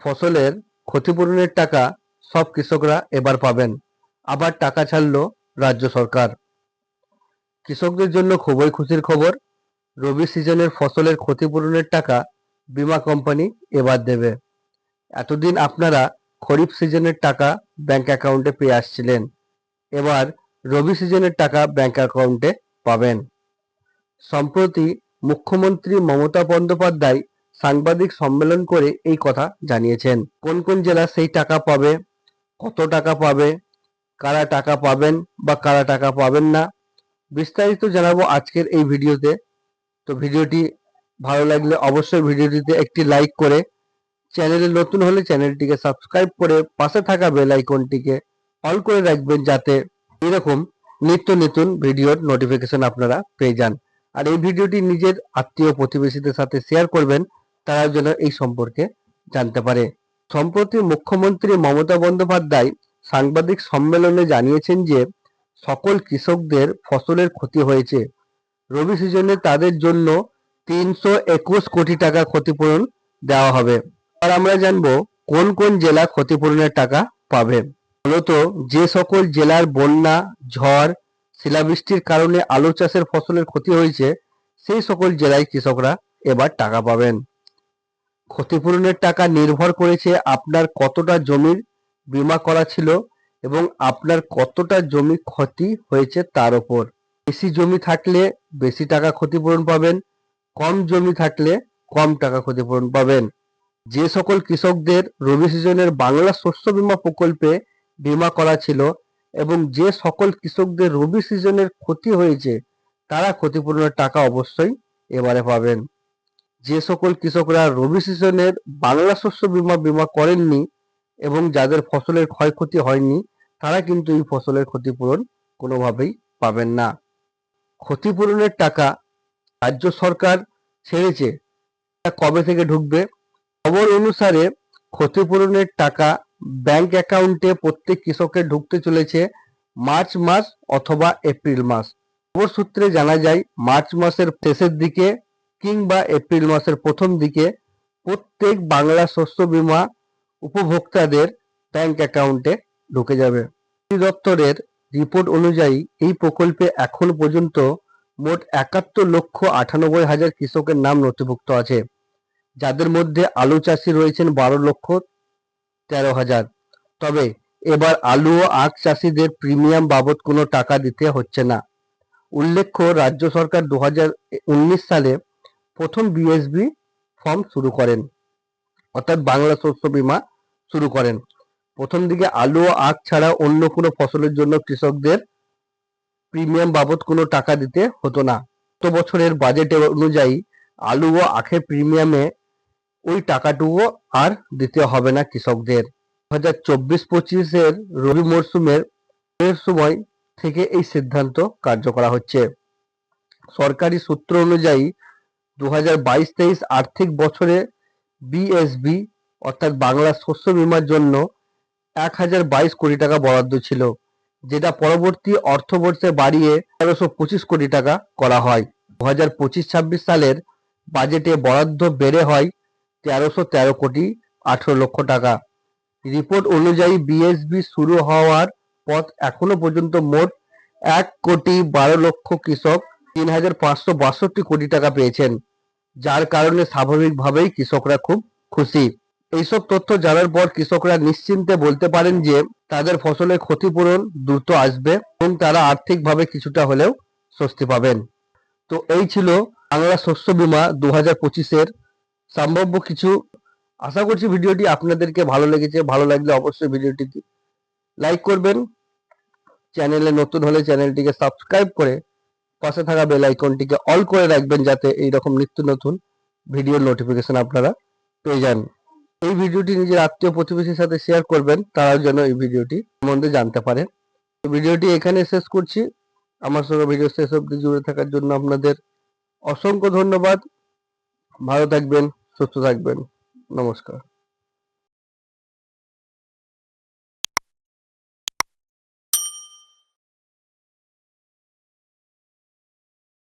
ফসলের ক্ষতিপূরণের টাকা সব কৃষকরা এবার পাবেন। আবার টাকা ছাড়ল রাজ্য সরকার। কৃষকদের জন্য খুবই খুশির খবর, রবি সিজনের ফসলের ক্ষতিপূরণের টাকা বীমা কোম্পানি এবার দেবে। এতদিন আপনারা খরিফ সিজনের টাকা ব্যাংক অ্যাকাউন্টে পেয়ে আসছিলেন। এবার রবি সিজনের টাকা ব্যাংক অ্যাকাউন্টে পাবেন। সম্প্রতি মুখ্যমন্ত্রী মমতা বন্দ্যোপাধ্যায় সাংবাদিক সম্মেলন করে এই কথা জানিয়েছেন। কোন কোন জেলা সেই টাকা পাবে? কত টাকা পাবে? কারা টাকা পাবেন বা কারা টাকা পাবেন না? বিস্তারিত জানাব আজকের এই ভিডিওতে। তো ভিডিওটি ভালো লাগলে অবশ্যই ভিডিওটিতে একটি লাইক করে চ্যানেলে নতুন হলে চ্যানেলটিকে সাবস্ক্রাইব করে পাশে থাকা বেল আইকনটিকে অল করে রাখবেন যাতে এরকম নিত্য নতুন ভিডিওর নোটিফিকেশন আপনারা পেয়ে যান। আর এই ভিডিওটি নিজের আত্মীয় প্রতিবেশীদের সাথে শেয়ার করবেন। তারা যেন এই সম্পর্কে জানতে পারে। সম্প্রতি মুখ্যমন্ত্রী মমতা বন্দ্যোপাধ্যায় সাংবাদিক সম্মেলনে জানিয়েছেন যে, সকল কৃষকদের ফসলের ক্ষতি হয়েছে। রবি সিজনে তাদের জন্য তিনশো একুশ কোটি টাকা ক্ষতিপূরণ দেওয়া হবে। আর আমরা জানব, কোন কোন জেলা ক্ষতিপূরণের টাকা পাবে? মূলত যে সকল জেলার বন্যা, ঝড়, শিলাবৃষ্টির কারণে আলু চাষের ফসলের ক্ষতি হয়েছে, সেই সকল জেলায় কৃষকরা এবার টাকা পাবেন। ক্ষতিপূরণের টাকা নির্ভর করেছে আপনার কতটা জমির বীমা করা ছিল এবং আপনার কতটা জমি ক্ষতি হয়েছে তার উপর বেশি জমি থাকলে বেশি টাকা ক্ষতিপূরণ পাবেন, কম জমি থাকলে কম টাকা ক্ষতিপূরণ পাবেন। যে সকল কৃষকদের রবি সিজনের বাংলা শস্য বীমা প্রকল্পে বীমা করা ছিল এবং যে সকল কৃষকদের রবি সিজনের ক্ষতি হয়েছে, তারা ক্ষতিপূরণের টাকা অবশ্যই এবারে পাবেন। যে সকল কৃষকরা রবি সিজনের বাংলা শস্য বীমা বীমা করেননি এবং যাদের ফসলের ক্ষয়ক্ষতি হয়নি, তারা কিন্তু এই ফসলের ক্ষতিপূরণ কোনোভাবেই পাবেন না। ক্ষতিপূরণের টাকা রাজ্য সরকার ছেড়েছে। তা কবে থেকে ঢুকবে? খবর অনুসারে ক্ষতিপূরণের টাকা ব্যাংক অ্যাকাউন্টে প্রত্যেক কৃষকের ঢুকতে চলেছে মার্চ মাস অথবা এপ্রিল মাস। খবর সূত্রে জানা যায়, মার্চ মাসের শেষের দিকে কিংবা এপ্রিল মাসের প্রথম দিকে প্রত্যেক বাংলা শস্য বীমা উপভোক্তাদের ব্যাংক অ্যাকাউন্টে ঢুকে যাবে। দপ্তরের রিপোর্ট অনুযায়ী এই প্রকল্পে এখন পর্যন্ত মোট একাত্তর লক্ষ আটানব্বই হাজার কৃষকের নাম নথিভুক্ত আছে, যাদের মধ্যে আলু চাষি রয়েছেন বারো লক্ষ তেরো হাজার। তবে এবার আলু ও আখ চাষিদের প্রিমিয়াম বাবদ কোনো টাকা দিতে হচ্ছে না। উল্লেখ্য, রাজ্য সরকার দু হাজার উনিশ সালে প্রথম বিএসবি ফর্ম শুরু করেন। অর্থাৎ বাংলা শস্য বীমা শুরু করেন। প্রথম দিকে আলু ও আখ ছাড়া অন্য কোনো ফসলের জন্য কৃষকদের প্রিমিয়াম বাবদ কোনো টাকা দিতে হতো না। গত বছরের বাজেট অনুযায়ী আলু ও আখের প্রিমিয়ামে ওই টাকাটুকু আর দিতে হবে না কৃষকদের। দু হাজার চব্বিশ পঁচিশের রবি মরশুমের এর সময় থেকে এই সিদ্ধান্ত কার্যকর হচ্ছে। সরকারি সূত্র অনুযায়ী দু হাজার বাইশ তেইশ আর্থিক বছরে বিএসবি অর্থাৎ বাংলা শস্য বীমার জন্য এক হাজার বাইশ কোটি টাকা বরাদ্দ ছিল, যেটা পরবর্তী অর্থবর্ষে বাড়িয়ে তেরোশো পঁচিশ কোটি টাকা করা হয়। দু হাজার পঁচিশ ছাব্বিশ সালের বাজেটে বরাদ্দ বেড়ে হয় তেরোশো তেরো কোটি আঠেরো লক্ষ টাকা। রিপোর্ট অনুযায়ী বিএসবি শুরু হওয়ার পথ এখনও পর্যন্ত মোট এক কোটি বারো লক্ষ কৃষক তিন হাজার পাঁচশো বাষট্টি কোটি টাকা পেয়েছেন। যার কারণে স্বাভাবিকভাবেই কৃষকরা খুব খুশি। এইসব তথ্য জানার পর কৃষকরা নিশ্চিন্তে বলতে পারেন যে, তাদের ফসলের ক্ষতিপূরণ দ্রুত আসবে এবং তারা আর্থিকভাবে কিছুটা হলেও স্বস্তি পাবেন। তো এই ছিল বাংলা শস্য বীমা দু হাজার পঁচিশের সম্ভাব্য কিছু। আশা করছি ভিডিওটি আপনাদেরকে ভালো লেগেছে। ভালো লাগলে অবশ্যই ভিডিওটি লাইক করবেন। চ্যানেলে নতুন হলে চ্যানেলটিকে সাবস্ক্রাইব করে পাশে থাকা বেল আইকনটিকে অল করে রাখবেন যাতে এইরকম নিত্য নতুন ভিডিওর নোটিফিকেশন আপনারা পেয়ে যান। এই ভিডিওটি নিজের আত্মীয় প্রতিবেশীর সাথে শেয়ার করবেন তারা যেন এই ভিডিওটি সম্বন্ধে জানতে পারে। ভিডিওটি এখানে শেষ করছি। আমার সঙ্গে ভিডিও শেষ অবধি জুড়ে থাকার জন্য আপনাদের অসংখ্য ধন্যবাদ। ভালো থাকবেন, সুস্থ থাকবেন। নমস্কার।